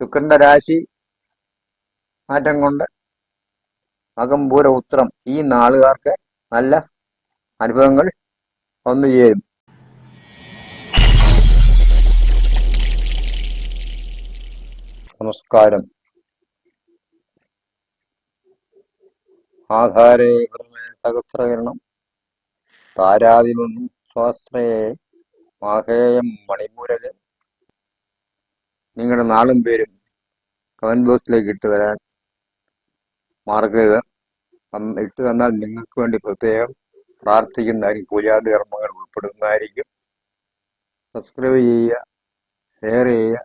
ശുക്രന്റെ രാശി മാറ്റം കൊണ്ട് മകം പൂര ഉത്രം ഈ നാളുകാർക്ക് നല്ല അനുഭവങ്ങൾ വന്നു ചേരും. നമസ്കാരം. ആധാരേ സഹസ്രകരണം. താരാതിമം സ്വാശ്രയെ മാഹേയം മണിപൂരകൻ നിങ്ങളുടെ നാളും പേരും കമന്റ് ബോക്സിലേക്ക് ഇട്ട് വരാൻ മറക്കരുത് ഇട്ട് തന്നാൽ നിങ്ങൾക്ക് വേണ്ടി പ്രത്യേകം പ്രാർത്ഥിക്കുന്നതായിരിക്കും. പൂജാതി കർമ്മങ്ങൾ ഉൾപ്പെടുന്നതായിരിക്കും. സബ്സ്ക്രൈബ് ചെയ്യുക ഷെയർ ചെയ്യുക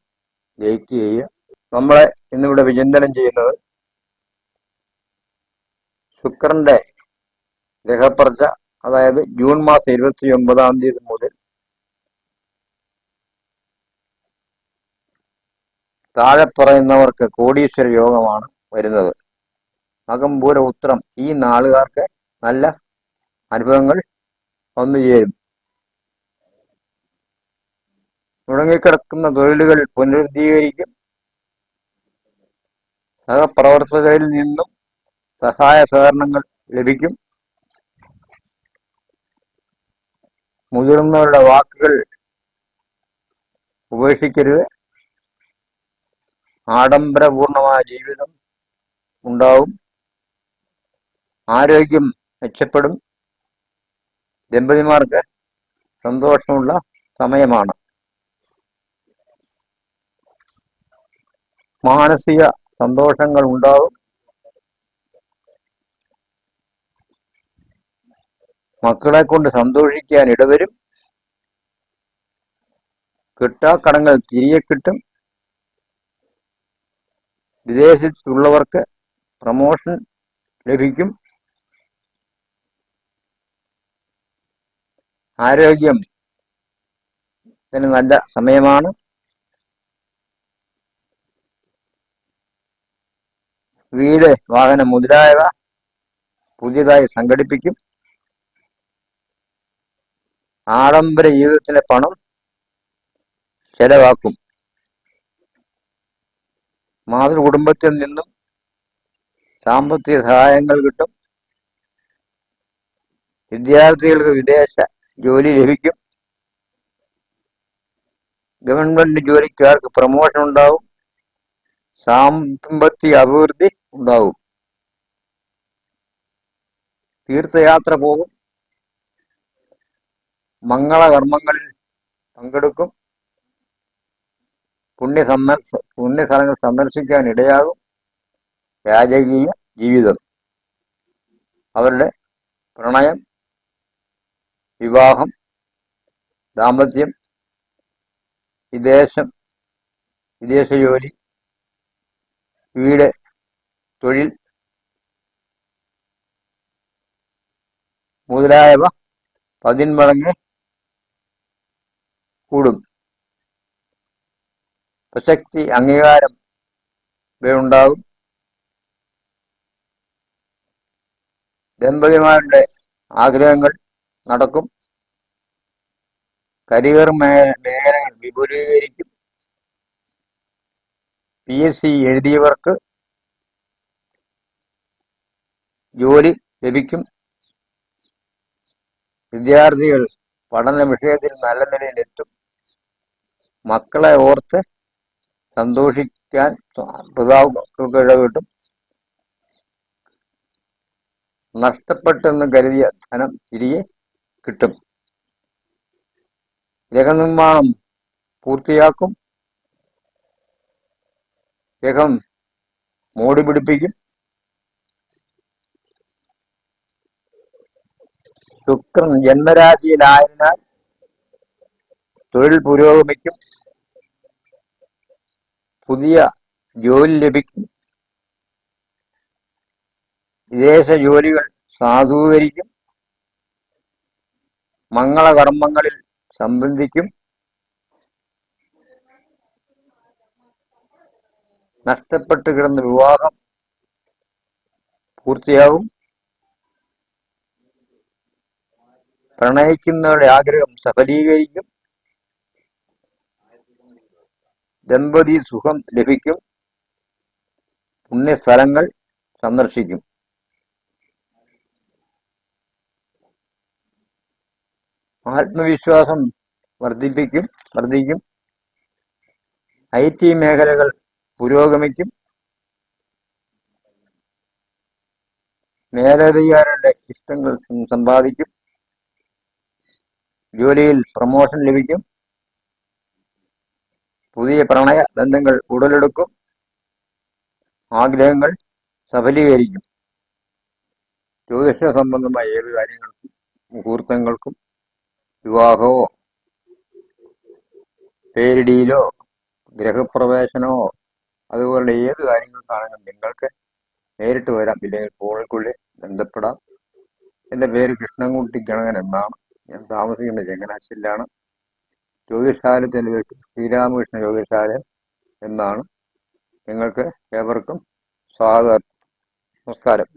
ലൈക്ക് ചെയ്യുക. നമ്മളെ ഇന്നിവിടെ വിചിന്തനം ചെയ്യുന്നത് ശുക്രന്റെ ഗ്രഹപ്പർച്ച അതായത് ജൂൺ മാസം ഇരുപത്തി ഒമ്പതാം തീയതി മുതൽ താഴെ പറയുന്നവർക്ക് കോടീശ്വര യോഗമാണ് വരുന്നത്. മകംപൂര ഉത്രം ഈ നാളുകാർക്ക് നല്ല അനുഭവങ്ങൾ വന്നു ചേരും. മുടങ്ങിക്കിടക്കുന്ന തൊഴിലുകൾ പുനരുദ്ധീകരിക്കും. സഹപ്രവർത്തകരിൽ നിന്നും സഹായ സഹകരണങ്ങൾ ലഭിക്കും. മുതിർന്നവരുടെ വാക്കുകൾ ഉപേക്ഷിക്കരുത്. ആഡംബരപൂർണമായ ജീവിതം ഉണ്ടാവും. ആരോഗ്യം മെച്ചപ്പെടും. ദമ്പതിമാർക്ക് സന്തോഷമുള്ള സമയമാണ്. മാനസിക സന്തോഷങ്ങൾ ഉണ്ടാവും. മക്കളെ കൊണ്ട് സന്തോഷിക്കാൻ ഇടവരും. കിട്ടാക്കടങ്ങൾ തിരികെ കിട്ടും. വിദേശത്തുള്ളവർക്ക് പ്രമോഷൻ ലഭിക്കും. ആരോഗ്യം ഇതിന് നല്ല സമയമാണ്. വീട് വാഹനം മുതലായവ പുതിയതായി സംഘടിപ്പിക്കും. ആഡംബര ജീവിതത്തിലെ പണം ചെലവാക്കും. മാതൃകുടുംബത്തിൽ നിന്നും സാമ്പത്തിക സഹായങ്ങൾ കിട്ടും. വിദ്യാർത്ഥികൾക്ക് വിദേശ ജോലി ലഭിക്കും. ഗവൺമെന്റ് ജോലിക്കാർക്ക് പ്രമോഷൻ ഉണ്ടാവും. സാമ്പത്തിക അഭിവൃദ്ധി ഉണ്ടാവും. തീർത്ഥയാത്ര പോകും. മംഗളകർമ്മങ്ങളിൽ പങ്കെടുക്കും. പുണ്യ സന്ദർശ പുണ്യസ്ഥലങ്ങൾ സന്ദർശിക്കാൻ ഇടയാകും രാജകീയ ജീവിതം. അവരുടെ പ്രണയം വിവാഹം ദാമ്പത്യം വിദേശം വിദേശ ജോലി വീട് തൊഴിൽ മുതലായവ പതിന്മടങ്ങ് കൂടും. പ്രസക്തി അംഗീകാരം ഇവയുണ്ടാകും. ദമ്പതിമാരുടെ ആഗ്രഹങ്ങൾ നടക്കും. കരിയർ മേഖലകൾ വിപുലീകരിക്കും. പി. എസ്. സി. എഴുതിയവർക്ക് ജോലി ലഭിക്കും. വിദ്യാർത്ഥികൾ പഠന വിഷയത്തിൽ നല്ല നിലയിലെത്തും. മക്കളെ ഓർത്ത് സന്തോഷിക്കാൻ പിതാക്കൾക്ക് കിട്ടും. നഷ്ടപ്പെട്ടെന്ന് കരുതിയ ധനം തിരികെ കിട്ടും. ഗ്രഹനിർമ്മാണം പൂർത്തിയാക്കും. ഗ്രഹം മോടി പിടിപ്പിക്കും. ശുക്രൻ ജന്മരാശിയിലായതിനാൽ തൊഴിൽ പുരോഗമിക്കും. പുതിയ ജോലി ലഭിക്കും. വിദേശ ജോലികൾ സാധൂകരിക്കും. മംഗളകർമ്മങ്ങളിൽ സംബന്ധിക്കും. നഷ്ടപ്പെട്ട് കിടന്ന വിവാഹം പൂർത്തിയാകും. പ്രണയിക്കുന്നവരുടെ ആഗ്രഹം സഫലീകരിക്കും. ദമ്പതി സുഖം ലഭിക്കും. പുണ്യസ്ഥലങ്ങൾ സന്ദർശിക്കും. ആത്മവിശ്വാസം വർദ്ധിപ്പിക്കും വർദ്ധിക്കും. ഐ ടി മേഖലകൾ പുരോഗമിക്കും. മേലധികാരികളുടെ ഇഷ്ടങ്ങൾ സമ്പാദിക്കും. ജോലിയിൽ പ്രമോഷൻ ലഭിക്കും. പുതിയ പ്രണയ ബന്ധങ്ങൾ ഉടലെടുക്കും. ആഗ്രഹങ്ങൾ സഫലീകരിക്കും. ജ്യോതിഷ സംബന്ധമായ ഏത് കാര്യങ്ങൾക്കും മുഹൂർത്തങ്ങൾക്കും വിവാഹമോ പേരിടിയിലോ ഗ്രഹപ്രവേശനമോ അതുപോലെ ഏത് കാര്യങ്ങൾക്കാണെങ്കിലും നിങ്ങൾക്ക് നേരിട്ട് വരാം. ഇല്ലെങ്കിൽ ഫോണിൽക്കുള്ളിൽ ബന്ധപ്പെടാം. എന്റെ പേര് കൃഷ്ണൻകുട്ടി ഗണകൻ എന്നാണ്. ഞാൻ താമസിക്കുന്നത് ചങ്ങനാശ്ശേരിയിലാണ്. ജ്യോതിഷാലയത്തിന്റെ പേര് ശ്രീരാമകൃഷ്ണ ജ്യോതിശാല എന്നാണ്. നിങ്ങൾക്ക് ഏവർക്കും സ്വാഗതം. നമസ്കാരം.